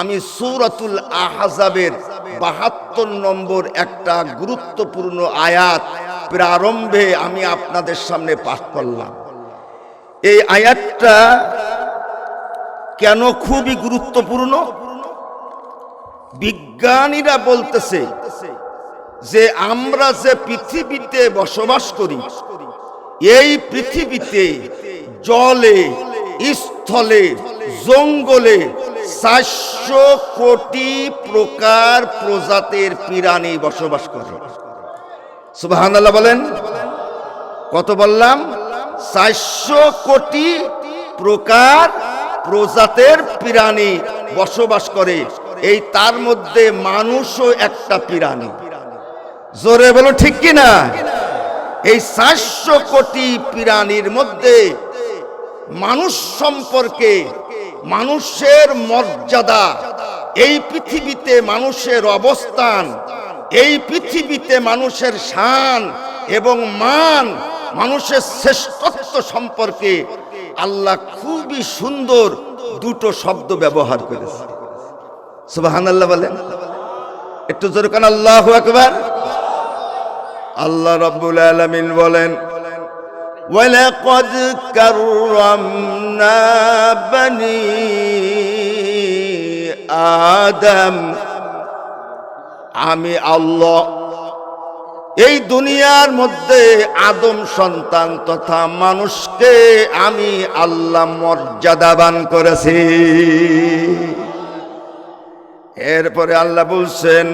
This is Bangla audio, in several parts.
আমি সুরাতুল আহজাবের বাহাত্তর নম্বর একটা গুরুত্বপূর্ণ আয়াত প্রারম্ভে আমি আপনাদের সামনে পাঠ করলাম। এই আয়াতটা কেন খুবই গুরুত্বপূর্ণ? বিজ্ঞানীরা বলতেছে যে আমরা যে পৃথিবীতে বসবাস করি, এই পৃথিবীতে জলে, স্থলে, জঙ্গলে চারশো কোটি প্রকার প্রজাতির প্রাণী বসবাস করে। সুবাহান্লাহ বলেন। কত বললাম? চারশো কোটি প্রকার প্রজাতের প্রাণী বসবাস করে। এই তার মধ্যে মানুষও একটা প্রাণী জোরে বলো, ঠিক কি না? এই চারশো কোটি প্রাণীর মধ্যে মানুষ সম্পর্কে মানুষের মর্যাদা, এই পৃথিবীতে মানুষের অবস্থান, এই পৃথিবীতে মানুষের শান এবং মান, মানুষের শ্রেষ্ঠত্ব সম্পর্কে আল্লাহ খুবই সুন্দর দুটো শব্দ ব্যবহার করেছে। সুবাহান আল্লাহ বলেন, একটু জোর কান, আল্লাহ একবার আল্লাহ রব্বুল আলমিন বলেন ولقد كرمنا بني آدم আমি আল্লাহ এই দুনিয়ার মধ্যে আদম সন্তান তথা মানুষকে আমি আল্লাহ মর্যাদাবান করেছি এরপরে আল্লাহ বলছেন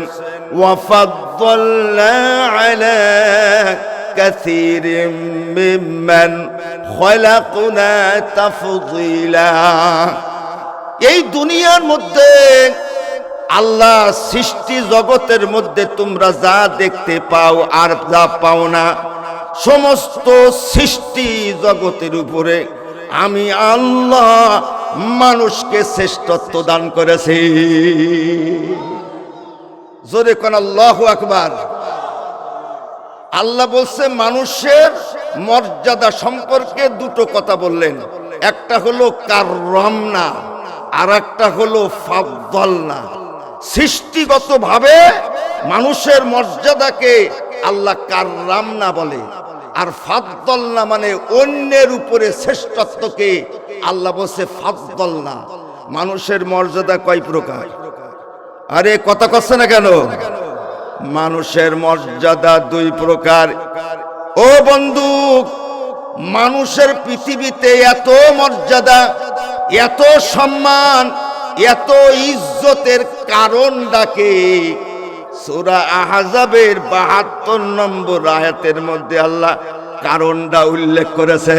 ওয়াফাদ্দাল্না আলা কাসীরিম মিম্মান খলাকনা তাফদীলা এই দুনিয়ার মধ্যে আল্লাহ সৃষ্টি জগতের মধ্যে তোমরা যা দেখতে পাও আর যা পাও না, সমস্ত সৃষ্টি জগতের উপরে আমি আল্লাহ মানুষকে শ্রেষ্ঠত্ব দান করেছি। জোরে কোন আল্লাহ আকবার। আল্লাহ বলছে, মানুষের মর্যাদা সম্পর্কে দুটো কথা বললেন। একটা হলো কাররামনা আর একটা হলো ফাদ্দালনা। সৃষ্টিগত ভাবে মানুষের মর্যাদাকে আল্লাহ কাররামনা বলে। আর ফাদ্দলনা মানে অন্যের উপরে শ্রেষ্ঠত্বকে আল্লাহ বলছে ফাদ্দলনা। মানুষের মর্যাদা কয় প্রকার? আরে, কথা কচ্ছে না কেন? মানুষের মর্যাদা দুই প্রকার। ও বন্ধু, মানুষের পৃথিবীতে এত মর্যাদা, এত সম্মান, এত ইজ্জতের কারণ ডাকে। সুরা আহাজাবের বাহাত্তর নম্বর আয়াতের মধ্যে আল্লাহ কারণটা উল্লেখ করেছে।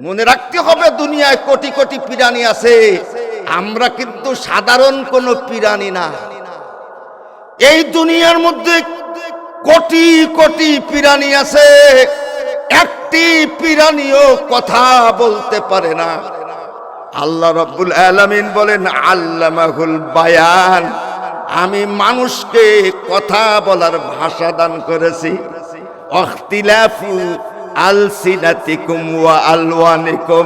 মনে রাখতে হবে দুনিয়ায় কোটি কোটি পিরানি আছে। আমরা কিন্তু সাধারণ কোনো পিরানি না। এই দুনিয়ার মধ্যে কোটি কোটি পিরানি আছে। একটি পিরানিও কথা বলতে পারে না। আল্লাহ রব্বুল আলামিন বলেন, আল্লামাহুল বায়ান। আমি মানুষকে কথা বলার ভাষা দান করেছি। অখতিলাফু আলসিনাতিকুম ওয়া আলওয়ানিকুম।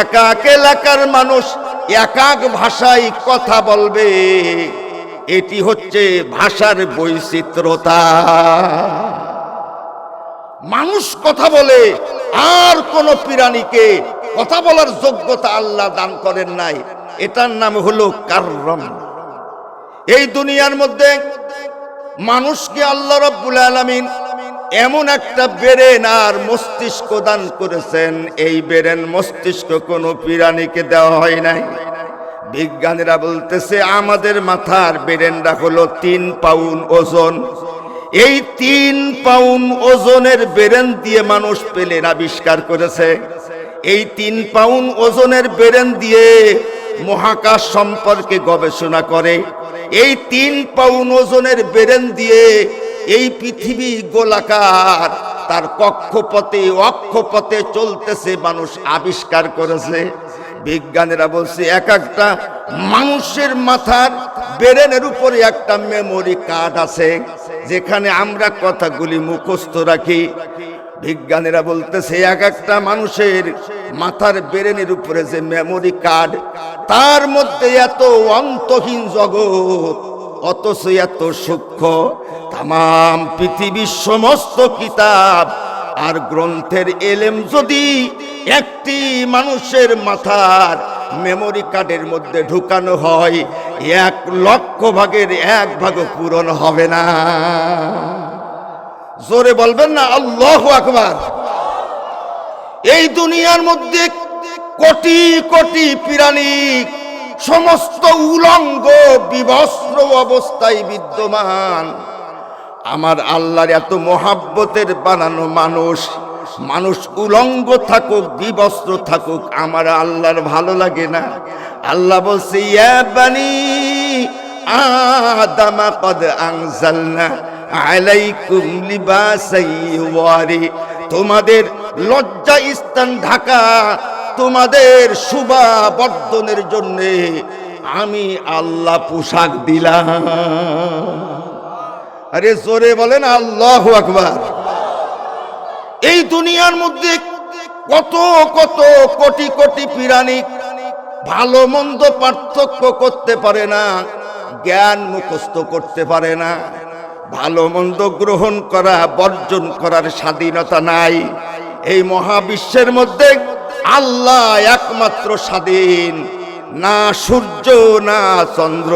এক এলাকার মানুষ এক এক ভাষায় কথা বলবে। এটি হচ্ছে ভাষার বৈচিত্রতা। মানুষ কথা বলে, আর কোন প্রাণীকে কথা বলার যোগ্যতা আল্লাহ দান করেন নাই। এটার নাম হলো কার্রম এই দুনিয়ার মধ্যে মানুষকে আল্লাহ রব্বুল আলামিন এমন একটা বেরেন আর মস্তিষ্ক দান করেছেন, এই বেরেন মস্তিষ্ক কোনো প্রাণীকে দেওয়া হয় নাই। বিজ্ঞানীরা বলতেছে, আমাদের মাথার বেরেনটা হলো তিন পাউন্ড ওজন। এই তিন পাউন্ড ওজনের বেরেন দিয়ে মানুষ পেলেন আবিষ্কার করেছে। এই তিন পাউন্ড ওজনের বেরেন দিয়ে মহাকাশ সম্পর্কে গবেষণা করে। এই তিন পাউন্ড ওজনের বেরেন দিয়ে এই পৃথিবী গোলাকার, তার কক্ষপথে, অক্ষপথে চলতেছে মানুষ আবিষ্কার করেছে। বিজ্ঞানীরা বলছে, এক একটা মানুষের মাথার বেরেনের উপরে একটা মেমোরি কার্ড আছে, যেখানে আমরা কথাগুলি মুখস্থ রাখি। বিজ্ঞানীরা বলতেছে, এক একটা মানুষের মাথার বেরেনের উপরে যে মেমোরি কার্ড তার মধ্যে এত অন্তহীন জগৎ অথচ এত সূক্ষ্ম তাম পৃথিবীর সমস্ত কিতাব আর গ্রন্থের এলেম যদি একটি মানুষের মাথার মেমোরি কার্ডের মধ্যে ঢুকানো হয়, এক লক্ষ ভাগের এক ভাগ পূরণ হবে না। জোরে বলবেন না, আল্লাহ আকবার। এই দুনিয়ার মধ্যে কোটি কোটি প্রাণী সমস্ত উলঙ্গ, বিবস্ত্র অবস্থায় বিদ্যমান। আমার আল্লাহর এত মহাব্বতের বানানো মানুষ মানুষ উলঙ্গ থাকুক, বিবস্ত্র থাকুক, আমার আল্লাহর ভালো লাগে না। আল্লাহ বলছে তোমাদের লজ্জা স্থান ঢাকা তোমাদের শুভা বর্ধনের জন্য আমি আল্লাহ পোশাক দিলাম। আরে জোরে বলেন আল্লাহ আকবার। এই দুনিয়ার মধ্যে কত কত কোটি কোটি পিরানি ভালো মন্দ পার্থক্য করতে পারে না, জ্ঞান মুখস্থ করতে পারে না, ভালো মন্দ গ্রহণ করা, বর্জন করার স্বাধীনতা নাই। এই মহাবিশ্বের মধ্যে আল্লাহ একমাত্র স্বাধীন। না সূর্য, না চন্দ্র।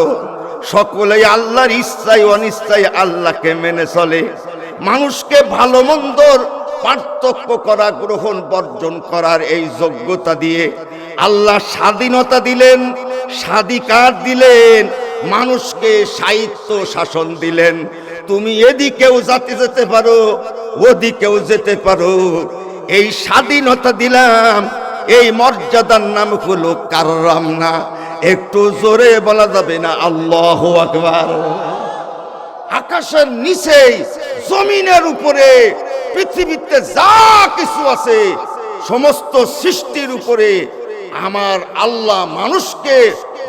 সকলেই আল্লাহর ইচ্ছায়, অনিচ্ছায় আল্লাহকে মেনে চলে। মানুষকে ভালো মন্দর পার্থক্য করা, গ্রহণ, বর্জন করার এই যোগ্যতা দিয়ে আল্লাহ স্বাধীনতা দিলেন, স্বাধিকার দিলেন, মানুষকে সাহিত্য শাসন দিলেন। তুমি এদিকেও যাতে যেতে পারো, ওদিকেও যেতে পারো। এই স্বাধীনতা দিলাম, এই মর্যাদার নাম হলো কাররাম না। একটু জোরে বলা যাবে না? আল্লাহ আকবার। আকাশের নিচে জমিনের উপরে, পৃথিবীতে যা কিছু আছে, সমস্ত সৃষ্টির উপরে আমার আল্লাহ মানুষকে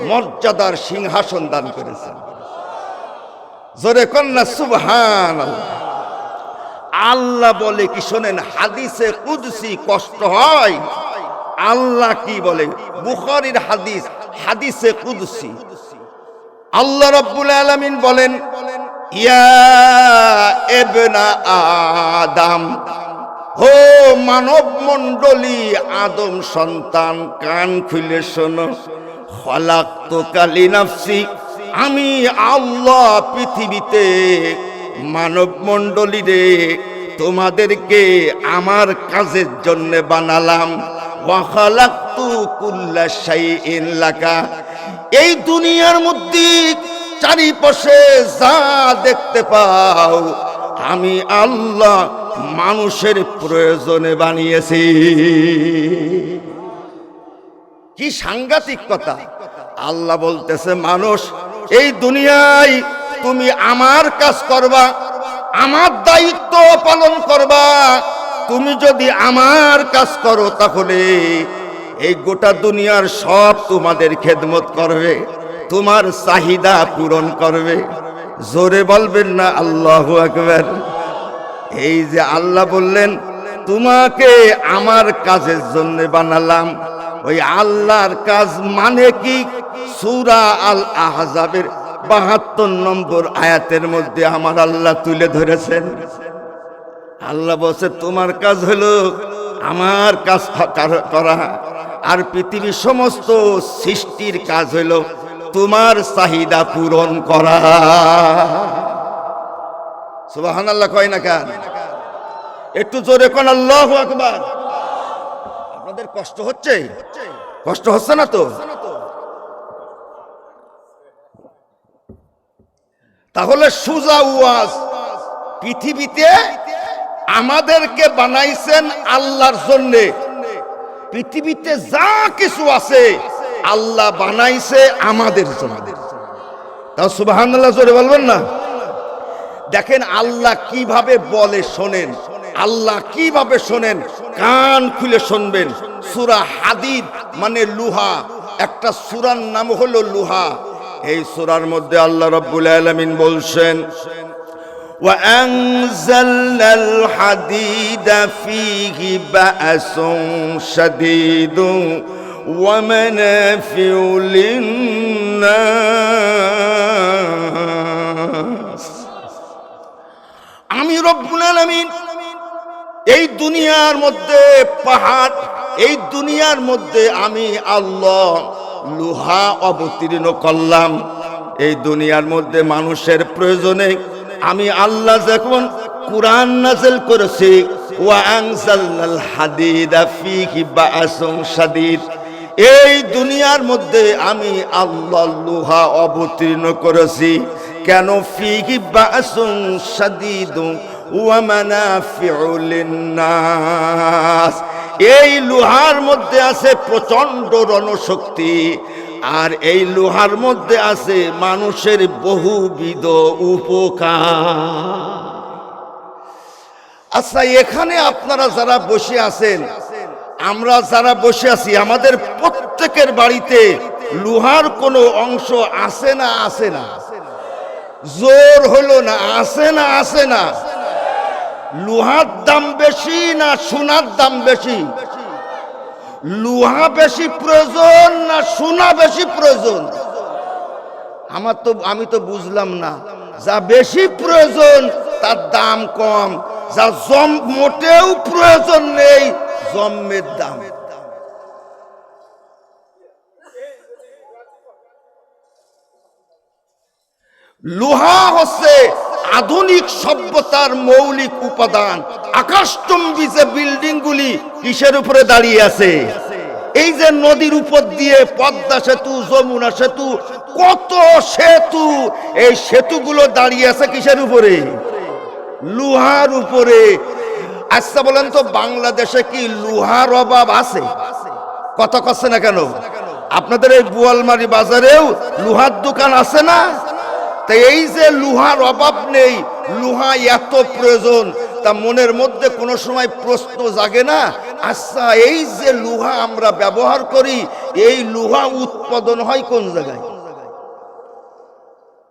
মর্যাদার সিংহাসন দান করেছেন। জোরে কন্যা সুবহান আল্লাহ বলে কি শোনেন? হাদিসে কুদসি কষ্ট হয়। আল্লাহ কি বলে? বুখারীর হাদিস, হাদিসে কুদসি। আল্লাহ রাব্বুল আলামিন বলেন, ইয়া এবনা আদম হো মানব মণ্ডলী আদম সন্তান, কান খুলে শোনো। খলাক তো আমি আল্লাহ পৃথিবীতে মানব মণ্ডলী রে তোমাদেরকে আমার কাজের জন্য বানালাম। এই দুনিয়ার মধ্যে চারিপাশে যা দেখতে পাও, আমি আল্লাহ মানুষের প্রয়োজনে বানিয়েছি। কি সাংঘাতিক কথা। আল্লাহ বলতেছে, মানুষ, এই দুনিয়ায় তুমি আমার কাজ করবা, আমার দায়িত্ব পালন করবা। তুমি যদি আমার কাজ করো তাহলে এই গোটা দুনিয়ার সব তোমাদের খেদমত করবে, তোমার চাহিদা পূরণ করবে। জোরে বলবেন না, আল্লাহ আকবার। এই যে আল্লাহ বললেন, তোমাকে আমার কাজের জন্য বানালাম। ওই আল্লাহর কাজ মানে কি? সুরা আল আহজাবের বাহাত্তর নম্বর আয়াতের মধ্যে আমার আল্লাহ তুলে ধরেছেন। আল্লাহ বসে তোমার কাজ হলো আমার কাজ করা আর পৃথিবীর সমস্ত সৃষ্টির কাজ হলো তোমার চাহিদা পূরণ করা। সুবাহান আল্লাহ কয় না কেন? একটু জোরে কোন আল্লাহ আপনাদের কষ্ট হচ্ছে? কষ্ট হচ্ছে না তো? তাহলে সুজা ওয়াজ। পৃথিবীতে আমাদেরকে বানাইছেন আল্লাহর জন্যে। পৃথিবীতে যা কিছু আছে, আল্লাহ বানাইছে আমাদের জন্য। সুবাহান আল্লাহ জোরে বলবেন না? দেখেন আল্লাহ কীভাবে বলে শোনেন, আল্লাহ কীভাবে শোনেন, কান খুলে শুনবেন। সুরা হাদিদ মানে লুহা, একটা সুরার নাম হলো লুহা। এই সুরার মধ্যে আল্লাহ রব্বুল আলামিন বলছেন وأنزلنا الحديد فيه بأس شديد ومنافع للناس আমি রব্বুল আলামিন এই দুনিয়ার মধ্যে পাহাড় এই দুনিয়ার মধ্যে আমি আল্লাহ লোহা অবতীর্ণ করলাম। এই দুনিয়ার মধ্যে মানুষের প্রয়োজনে আমি আল্লাহ যখন কোরআন নাজেল করেছি এই দুনিয়ার মধ্যে আমি আল্লাহ লোহা অবতীর্ণ করেছি। কেন? ফিহি বাসুন শাদীদুন ওয়া মানাফিউ লিন্নাস। এই লোহার মধ্যে আছে প্রচণ্ড রণশক্তি, আর এই লোহার মধ্যে আছে মানুষের বহুবিধ উপকার। আচ্ছা এখানে আপনারা যারা বসে আছেন, আমরা যারা বসে আছি, আমাদের প্রত্যেকের বাড়িতে লোহার কোনো অংশ আছে না আছে না? জোর হলো না, আছে না আছে না? লোহার দাম বেশি না সোনার দাম বেশি? লোহা বেশি প্রয়োজন না সোনা বেশি প্রয়োজন? আমার তো, আমি তো বুঝলাম না। যা বেশি প্রয়োজন, তার দাম কম। যা জম, মোটেও প্রয়োজন নেই জম্মের দাম। লোহা হচ্ছে আধুনিক সভ্যতার মৌলিক উপাদান, আকাশচম্বী যে বিল্ডিং গুলি কিসের উপরে দাঁড়িয়ে আছে? এই যে নদীর উপর দিয়ে পদ্মা সেতু, যমুনা সেতু, কত সেতু, এই সেতুগুলো দাঁড়িয়ে আছে কিসের উপরে? লোহার উপরে। আচ্ছা বলেন তো, বাংলাদেশে কি লোহার অভাব আছে? কথা কচ্ছে না কেন? আপনাদের এই বুয়ালমারি বাজারেও লোহার দোকান আছে না? তাই এই যে লোহার অভাব নেই, লোহা এত প্রয়োজন, তা মনের মধ্যে কোনো সময় প্রশ্ন জাগে না আচ্ছা এই যে লোহা আমরা ব্যবহার করি, এই লোহা উৎপাদন হয় কোন জায়গায়?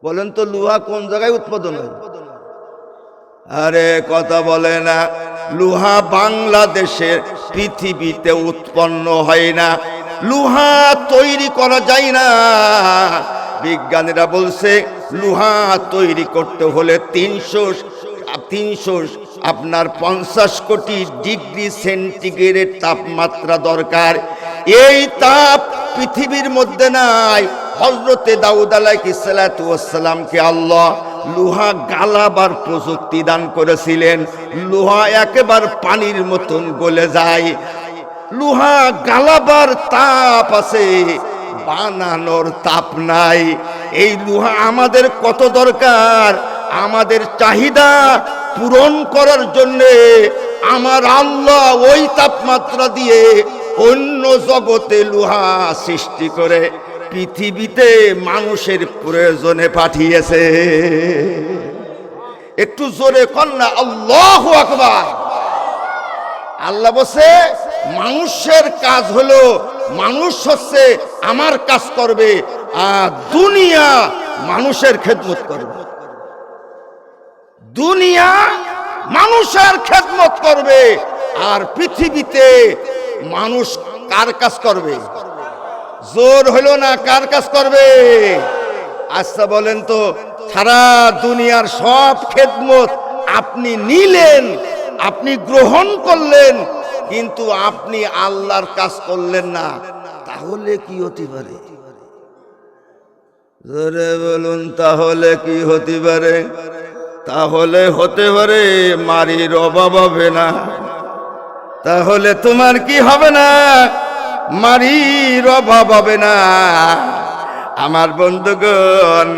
বলেন তো, লোহা কোন জায়গায় উৎপাদন হয়? আরে কথা বলে না, লোহা বাংলাদেশের পৃথিবীতে উৎপন্ন হয় না, লুহা তৈরি করা যায় না। বিজ্ঞানীরা বলছে, লোহা তৈরি করতে হলে তিনশো তিনশো, আপনার পঞ্চাশ কোটি ডিগ্রি সেন্টিগ্রেড তাপমাত্রা দরকার। এই তাপ পৃথিবীর মধ্যে নাই। হজরতে দাউদ আলাইসালামকে আল্লাহ লোহা গালাবার প্রযুক্তি দান করেছিলেন। লোহা একেবার পানির মতন গলে যায়। লোহা গালাবার তাপ আছে। বানানোর তাপ নাই। এই লোহা আমাদের কত দরকার? আমাদের চাহিদা পূরণ করার জন্যে আমার আল্লাহ ওই তাপমাত্রা দিয়ে অন্য জগতে লোহা সৃষ্টি করে পৃথিবীতে মানুষের প্রয়োজনে পাঠিয়েছে। একটু জোরে কন্যা আল্লাহ আকবার। আল্লাহ বসে মানুষের কাজ হলো মানুষ হচ্ছে আমার কাজ করবে আর দুনিয়া মানুষের খেদমত করবে। দুনিয়া মানুষের খেদমত করবে আর পৃথিবীতে মানুষ কার কাজ করবে? জোর হলো না কার কাজ করবে? আচ্ছা বলেন তো, সারা দুনিয়ার সব খেদমত আপনি নিলেন, আপনি গ্রহণ করলেন কিন্তু আপনি আল্লাহর কাজ করলেন না। তাহলে কি হতে পারে? জোরে বলুন, তাহলে কি হতে পারে? তাহলে হতে পারে মারির অভাব হবে না। তাহলে তোমার কি হবে না? মারির অভাব হবে না। আমার বন্ধুগণ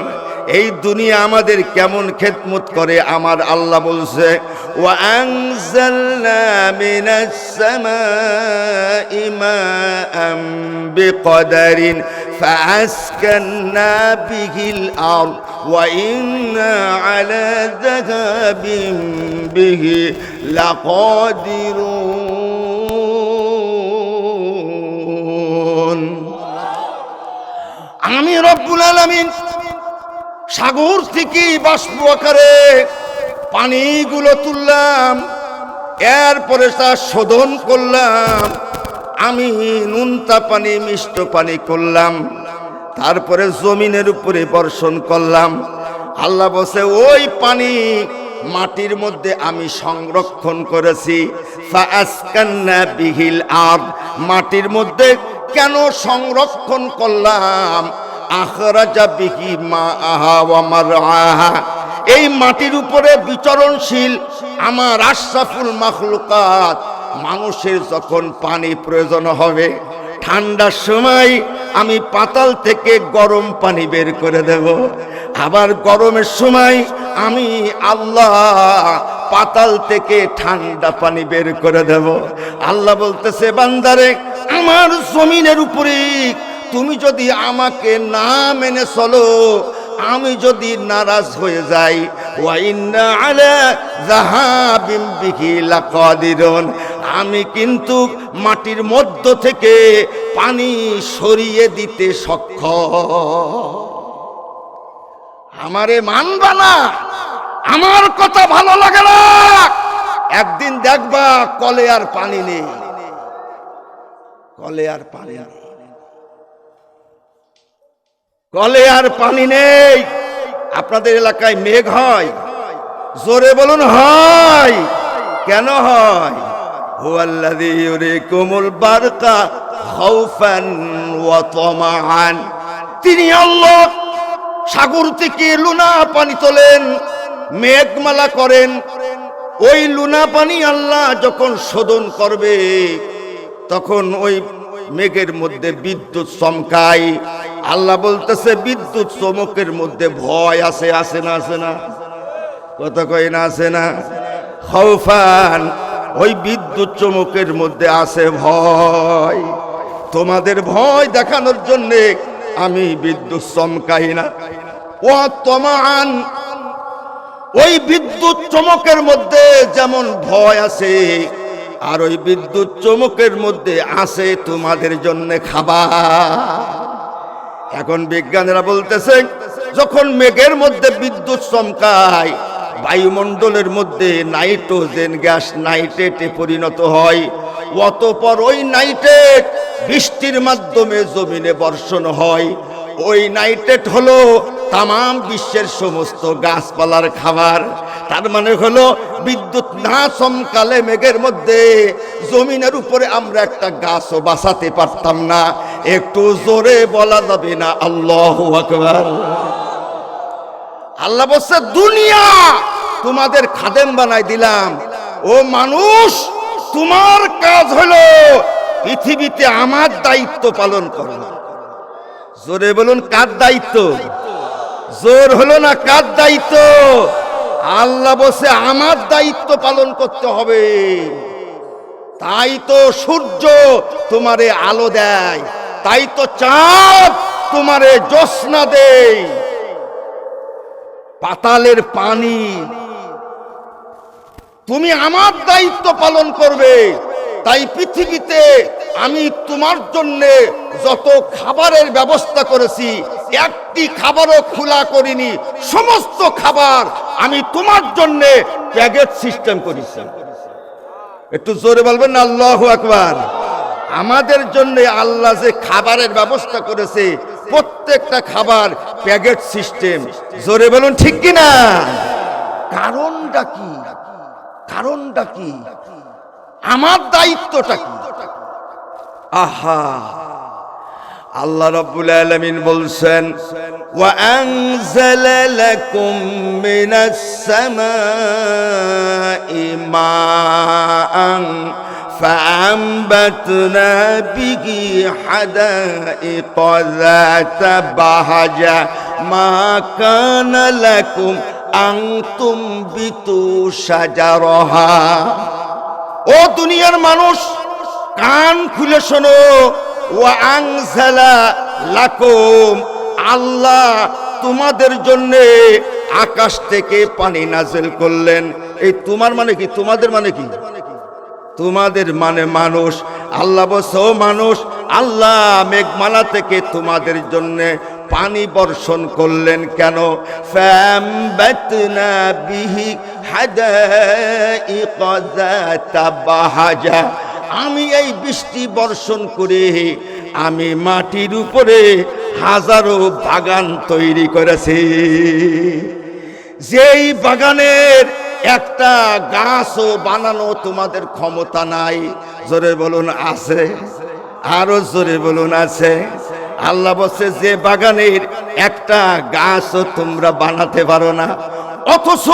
এই দুনিয়া আমাদের কেমন খেদমত করে আমার আল্লাহ বলছে وأنزلنا من السماء ماء بقدر فأسكنا به الأرض وإنا على ذهاب به لقادرون আমি রব্বুল আলামিন সাগর থেকে বাষ্প আকারে পানিগুলো তুললাম। এরপরে তা শোধন করলাম। আমি নুনতা পানি, মিষ্ট পানি করলাম। তারপরে জমিনের উপরে বর্ষণ করলাম। আল্লাহ বসে ওই পানি মাটির মধ্যে আমি সংরক্ষণ করেছি। বিহিল আর মাটির মধ্যে কেন সংরক্ষণ করলাম? আখরাজা বিহি মা আহা আমার আহা এই মাটির উপরে বিচরণশীল আমার আশরাফুল মাখলুকাত, মানুষের যখন পানি প্রয়োজন হবে, ঠান্ডার সময় আমি পাতাল থেকে গরম পানি বের করে দেব। আবার গরমের সময় আমি আল্লাহ পাতাল থেকে ঠান্ডা পানি বের করে দেব। আল্লাহ বলতেছে, বান্দারে, আমার জমিনের উপরে তুমি যদি আমাকে না মেনে চলো, আমি যদি নারাজ হয়ে যাই আমি কিন্তু মাটির মধ্য থেকে পানি সরিয়ে দিতে সক্ষম। আমারে মানবা না। আমার কথা ভালো লাগে না। একদিন দেখবা কলে আর পানি নেই। কলে আর পানি নেই। কলে আর পানি নেই। আপনাদের এলাকায় মেঘ হয়। জোরে বলুন, হয়। কেন হয়? হুয়াল্লাযী ইউরিকুমুল বারকা খাউফান ওয়া তামাআন। তিনি আল্লাহ সাগর থেকে লুনা পানি তোলেন, মেঘমালা করেন। ওই লুনা পানি আল্লাহ যখন শোধন করবে, তখন ওই মেঘের মধ্যে বিদ্যুৎ চমকায়। আল্লাহ বলতেছে, বিদ্যুৎ চমকের মধ্যে ভয় আছে আছে না আছে না? কত কই না, আছে না? হৌফান ওই বিদ্যুৎ চমকের মধ্যে আছে ভয়। তোমাদের ভয় দেখানোর জন্যে আমি বিদ্যুৎ চমকাই না। ও তমান ওই বিদ্যুৎ চমকের মধ্যে যেমন ভয় আছে, আর ওই বিদ্যুৎ চমকের মধ্যে আছে তোমাদের জন্য খাবার। এখন বিজ্ঞানীরা বলতেছে, যখন মেঘের মধ্যে বিদ্যুৎ চমকায়, বায়ুমণ্ডলের মধ্যে নাইট্রোজেন গ্যাস নাইট্রেটে পরিণত হয়, অতপর ওই নাইট্রেট বৃষ্টির মাধ্যমে জমিনে বর্ষণ হয়। ওই নাইট্রেট হলো তামাম বিশ্বের সমস্ত গাছপালার খাবার। তার মানে হলো বিদ্যুৎ না চমকালে মেঘের মধ্যে জমিনের উপরে আমরা একটা গাছও বাঁচাতে পারতাম না। একটু জোরে বলা যাবে না? আল্লাহ আল্লাহ বলছে, দুনিয়া তোমাদের খাদেম বানাই দিলাম। ও মানুষ, তোমার কাজ হলো পৃথিবীতে আমার দায়িত্ব পালন করো। জোরে বলুন, কার দায়িত্ব? জোর হলো না কার দায়িত্ব? আল্লাহ বসে আমার দায়িত্ব পালন করতে হবে। তাই তো সূর্য তোমারে আলো দেয়, তাই তো চাঁদ তোমারে জোৎস্না দেয়। পাতালের পানি, তুমি আমার দায়িত্ব পালন করবে। তাই পৃথিবীতে আমি তোমার জন্য যত খাবারের ব্যবস্থা করেছি, একটি খাবারও খোলা করিনি। সমস্ত খাবার আমি তোমার জন্য প্যাকেট সিস্টেম করেছি। একটু জোরে বলবেন না? আল্লাহ আকবার। আমাদের জন্য আল্লাহ যে খাবারের ব্যবস্থা করেছে, প্রত্যেকটা খাবার প্যাকেট সিস্টেম। জোরে বলুন, ঠিক কি না কারণটা কি? কারণটা কি? আমার দায়িত্বটা কি আহা আল্লাহ রাব্বুল আলামিন বলছেন ওয়া আনজালা লাকুম মিনাস সামাই মাআন فأنبتنا به حدائق ذات بهجة ما كان لكم أن تنبتوا شجرها ও দুনিয়ার মানুষ, কান খুলে শোনো। ও আংসালা লাকুম, আল্লাহ তোমাদের জন্য আকাশ থেকে পানি নাজেল করলেন। এই তোমার মানে কি? তোমাদের মানে কি? তোমাদের মানে মানুষ। আল্লাহ বসো মানুষ, আল্লাহ মেঘমালা থেকে তোমাদের জন্য পানি বর্ষণ করলেন কেন? ফামবাতনা বিহি বাহাজা। আমি এই বৃষ্টি বর্ষণ করে আমি মাটির উপরে হাজারো বাগান তৈরি করেছি। যেই বাগানের একটা গাছও বানানো তোমাদের ক্ষমতা নাই। জোরে বলুন, আছে? আরও জোরে বলুন, আছে? আল্লাহ বলছে, যে বাগানের একটা গাছও তোমরা বানাতে পারো না। অথচ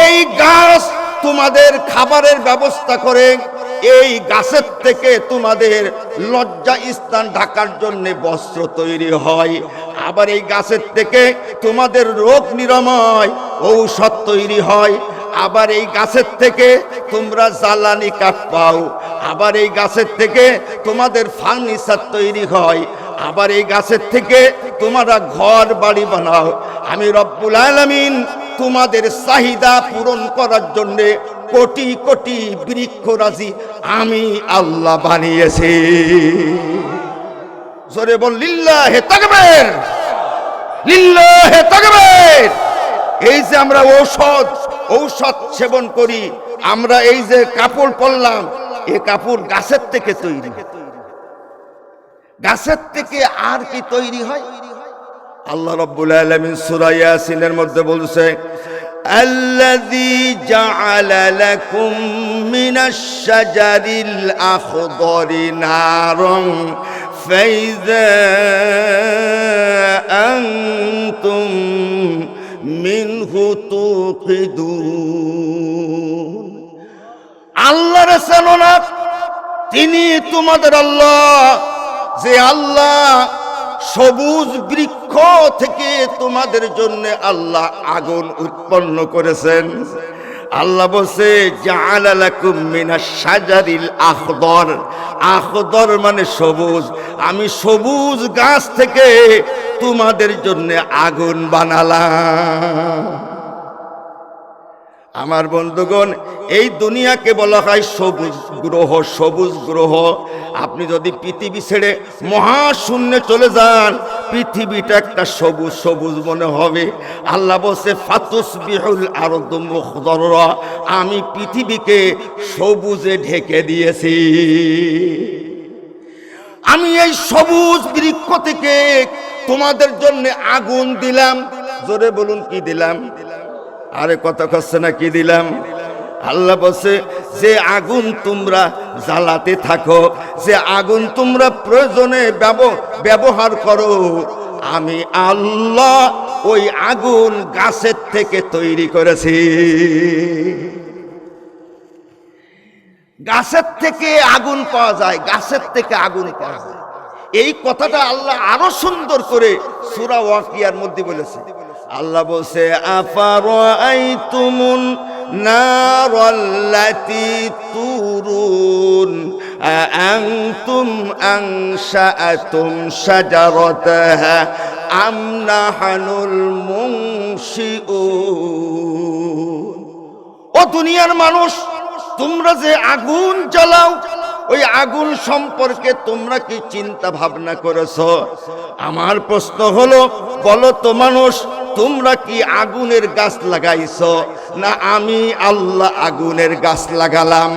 এই গাছ তোমাদের খাবারের ব্যবস্থা করে, এই গাছের থেকে তোমাদের লজ্জা স্থান ঢাকার জন্য বস্ত্র তৈরি হয়। আবার এই গাছের থেকে তোমাদের রোগ নিরাময় ঔষধ তৈরি হয়। আবার এই গাছের থেকে তোমরা জ্বালানি কাঠ পাও। আবার এই গাছের থেকে তোমাদের ফার্নিচার তৈরি হয়। আবার এই গাছের থেকে তোমরা ঘর বাড়ি বানাও। আমি রব্বুল আলামিন তোমাদের চাহিদা পূরণ করার জন্য কোটি কোটি বৃক্ষরাজি আমি আল্লাহ বানিয়েছি। জোরে বল, লিল্লাহে তাকবীর লিল্লাহে তাকবীর। এই যে আমরা ঔষধ ঔষধ সেবন করি, আমরা এই যে কাপড় পরলাম এই কাপড় গাছের থেকে তৈরি। গাছের থেকে আর কি তৈরি হয় আল্লাহ রাব্বুল আলামিন সূরা ইয়াসিনের মধ্যে বলছে الذي جعل لكم من الشجر الأخضر نارا فإذا أنتم منه توقدون আল্লাহ রেসানো না তিনি তোমাদের আল্লাহ যে আল্লাহ সবুজ বৃক্ষ থেকে তোমাদের জন্য আল্লাহ আগুন উৎপন্ন করেছেন। আল্লাহ মিনাশ সাজারিল আখদর। আখদর মানে সবুজ। আমি সবুজ গাছ থেকে তোমাদের জন্য আগুন বানালাম। আমার বন্ধুগণ, এই দুনিয়াকে বলা হয় সবুজ গ্রহ সবুজ গ্রহ। আপনি যদি পৃথিবী ছেড়ে মহাশূন্যে চলে যান, পৃথিবীটা একটা সবুজ সবুজ মনে হবে। আল্লাহ বলছে ফাতুস বিহুল আরদম আমি পৃথিবীকে সবুজে ঢেকে দিয়েছি। আমি এই সবুজ বৃক্ষ থেকে তোমাদের জন্য আগুন দিলাম। জোরে বলুন, কি দিলাম? আরে কথা কচ্ছে না কি দিলাম? আল্লাহ বলছে, যে আগুন তোমরা জ্বালাতে থাকো, যে আগুন তোমরা প্রয়োজনে ব্যব- ব্যবহার করো, আমি আল্লাহ ওই আগুন গাছের থেকে তৈরি করেছি। গাছের থেকে আগুন পাওয়া যায়, গাছের থেকে আগুন পাওয়া যায়। এই কথাটা আল্লাহ আরও সুন্দর করে সুরা ওয়াকিয়ার মধ্যে বলেছে। আল্লাহ বলছে আফার তুমুন নারাল্লাতি তুরুন আনতুম আনশাআতুম শাজারাতাহা, আম নাহানুল মুনশিউন. ও দুনিয়ার মানুষ, তোমরা যে আগুন জ্বালাও, ওই আগুন সম্পর্কে তোমরা কি চিন্তা ভাবনা করেছ? আমার প্রশ্ন হলো, বলো তো মানুষ তোমরা কি আগুনের গাছ লাগাইছো? না, আমি আল্লাহ আগুনের গাছ লাগালাম।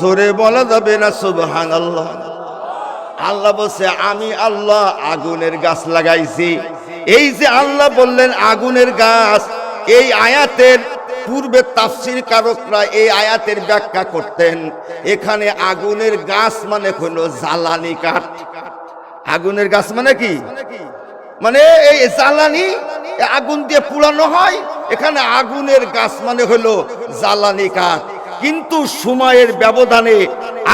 জোরে বলা যাবে না সুবহান আল্লাহ আল্লাহ বলছে, আমি আল্লাহ আগুনের গাছ লাগাইছি। এই যে আল্লাহ বললেন আগুনের গাছ, এই আয়াতের পূর্বে তাফসির কারকরা এই আয়াতের ব্যাখ্যা করতেন, এখানে আগুনের গাছ মানে হলো জ্বালানি কাঠ। আগুনের গাছ মানে কি? মানে এই জ্বালানি আগুন দিয়ে পুরানো হয়, এখানে আগুনের গাছ মানে হলো জ্বালানি কাঠ। কিন্তু সময়ের ব্যবধানে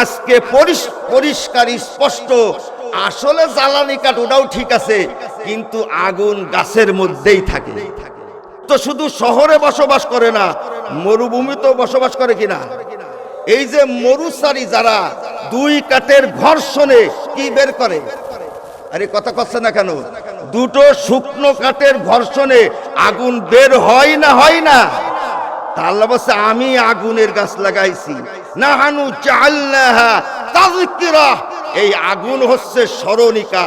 আজকে পরিষ্কার স্পষ্ট, আসলে জ্বালানি কাঠ ওটাও ঠিক আছে, কিন্তু আগুন গাছের মধ্যেই থাকে। তো শুধু শহরে বসবাস করে না, মরুভূমিতেও বসবাস করে কিনা? এই যে মরুসারি যারা দুই কাঠের ঘর্ষণে কি বের করে? আরে কথা কচ্ছে না কেন? দুটো শুকনো কাঠের ঘর্ষণে আগুন বের হয় না হয় না। আল্লাহ আমি আগুনের গাছ লাগাইছি। না হানু চাল্লাহা তাযকিরা। এই আগুন হচ্ছে স্মরণিকা।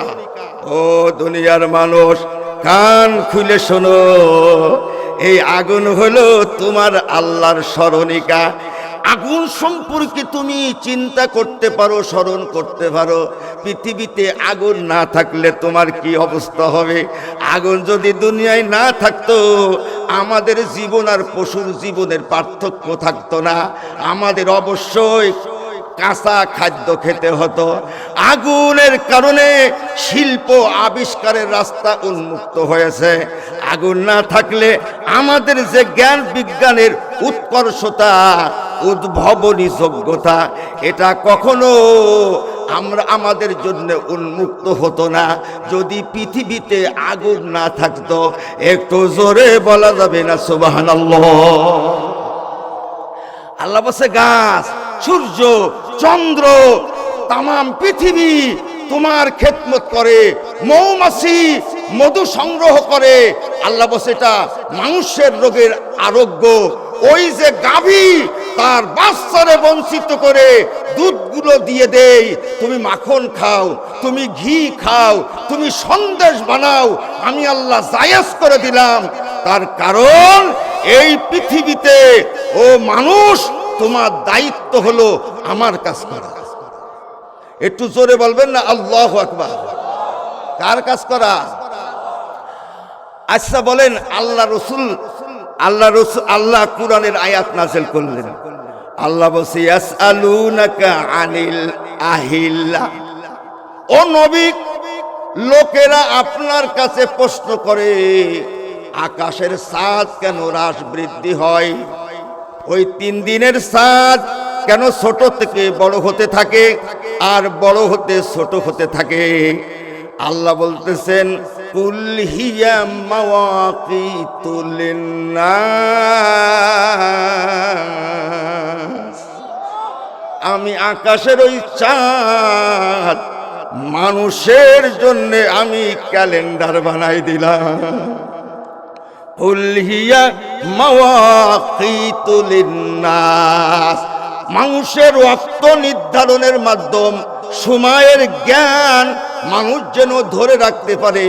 ও দুনিয়ার মানুষ, কান খুলে শোনো। এই আগুন হলো তোমার আল্লাহর স্মরণিকা। আগুন সম্পর্কে তুমি চিন্তা করতে পারো, স্মরণ করতে পারো। পৃথিবীতে আগুন না থাকলে তোমার কি অবস্থা হবে? আগুন যদি দুনিয়ায় না থাকতো, আমাদের জীবন আর পশুর জীবনের পার্থক্য থাকতো না। আমাদের অবশ্যই কাঁচা খাদ্য খেতে হতো। আগুনের কারণে শিল্প আবিষ্কারের রাস্তা উন্মুক্ত হয়েছে। আগুন না থাকলে আমাদের যে জ্ঞান বিজ্ঞানের উৎকর্ষতা, উদ্ভাবনী যোগ্যতা, এটা কখনো আমরা আমাদের জন্য উন্মুক্ত হতো না। যদি পৃথিবীতে আগুন না থাকতো, একটু জোরে বলা যাবে না সুবাহান আল্লাহ বসে গাছ, সূর্য চন্দ্র, তামাম পৃথিবী তোমার খেদমত করে, মৌমাছি মধু সংগ্রহ করে। আল্লাহ বসে এটা মানুষের রোগের আরোগ্য। ওই যে গাভী, তার বাচ্চারে বঞ্চিত করে দুধগুলো দিয়ে দেই। তুমি মাখন খাও, তুমি ঘি খাও, তুমি সন্দেশ বানাও। আমি আল্লাহ জায়েজ করে দিলাম। তার কারণ এই পৃথিবীতে ও মানুষ তোমার দায়িত্ব হলো আমার কাজ করা। একটু জোরে বলবেন না? আল্লাহ আকবার। কার কাজ করা? আচ্ছা বলেন, আল্লাহ রসুল আল্লাহ রসুল, আল্লাহ কোরআনের আয়াত নাজেল করলেন। আল্লাহ আনিল আহিল্লা। ও নবী, লোকেরা আপনার কাছে প্রশ্ন করে, আকাশের সাজ কেন হ্রাস বৃদ্ধি হয়? ওই তিন দিনের সাজ কেন ছোট থেকে বড় হতে থাকে আর বড় হতে ছোট হতে থাকে আল্লাহ বলতেছেন, কুল হিয়া মাওয়াকিতুল লিন্নাস। আমি আকাশের ওই চাঁদ মানুষের জন্য আমি ক্যালেন্ডার বানাই দিলাম উলহিয়া মাওয়াকিতুল লিন্নাস। মানুষের রক্ত নির্ধারণের মাধ্যম, সময়ের জ্ঞান মানুষ যেন ধরে রাখতে পারে।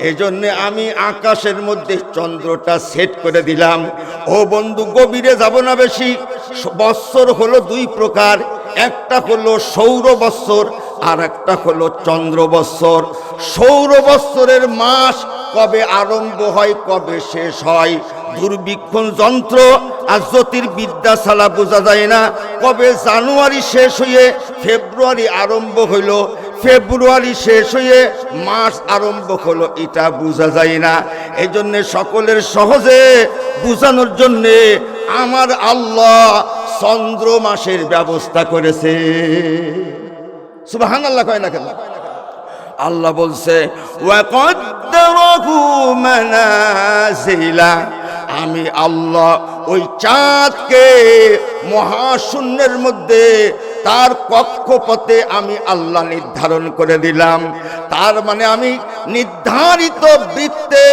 এজন্য আমি আকাশের মধ্যে চন্দ্রটা সেট করে দিলাম। ও বন্ধু, গভীরে যাব না বেশি। বৎসর হলো দুই প্রকার। একটা হলো সৌর বৎসর আর একটা হলো চন্দ্র বৎসর। সৌর বৎসরের মাস কবে আরম্ভ হয়, কবে শেষ হয়? দূরবীক্ষণ যন্ত্র আর জ্যোতির্বিদ্যা ছাড়া বোঝা যায় না। কবে জানুয়ারি শেষ হয়ে ফেব্রুয়ারি আরম্ভ হইল? ফেব্রুয়ারি শেষ হয়ে মাস আরম্ভ হলো, এটা বোঝা যায় না। এই জন্যে সকলের সহজে বোঝানোর জন্যে আমার আল্লাহ চন্দ্র মাসের ব্যবস্থা করেছে। সুবাহান আল্লাহ কয় না কেন? আল্লাহ বলছে আমি আল্লাহ ওই চাঁদকে মহাশূন্যের মধ্যে তার কক্ষপথে আমি আল্লাহ নির্ধারণ করে দিলাম। তার মানে আমি নির্ধারিত বৃত্তে,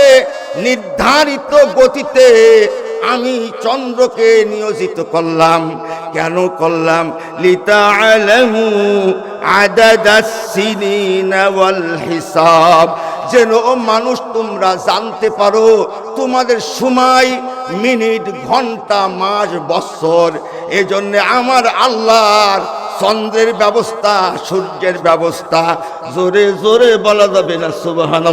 নির্ধারিত গতিতে আমি চন্দ্রকে নিয়োজিত করলাম। কেন করলাম? লিতা আদাদাসিনিন হিসাব। যেন ও মানুষ তোমরা জানতে পারো, তোমাদের সময়, মিনিট, ঘণ্টা, মাস বৎসর এজন্য আমার আল্লাহর চন্দ্রের ব্যবস্থা, সূর্যের ব্যবস্থা। জোরে জোরে বলা যাবে না সুবাহান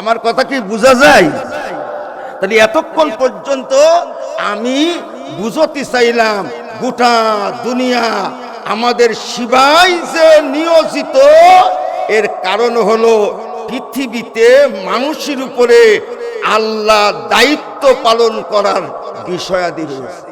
আমার কথা কি বোঝা যায়? তাহলে এতক্ষণ পর্যন্ত আমি বুঝতে চাইলাম, গোটা দুনিয়া আমাদের শিবাই যে নিয়োজিত, এর কারণ হলো পৃথিবীতে মানুষের উপরে আল্লাহ দায়িত্ব পালন করার বিষয়াদি রয়েছে।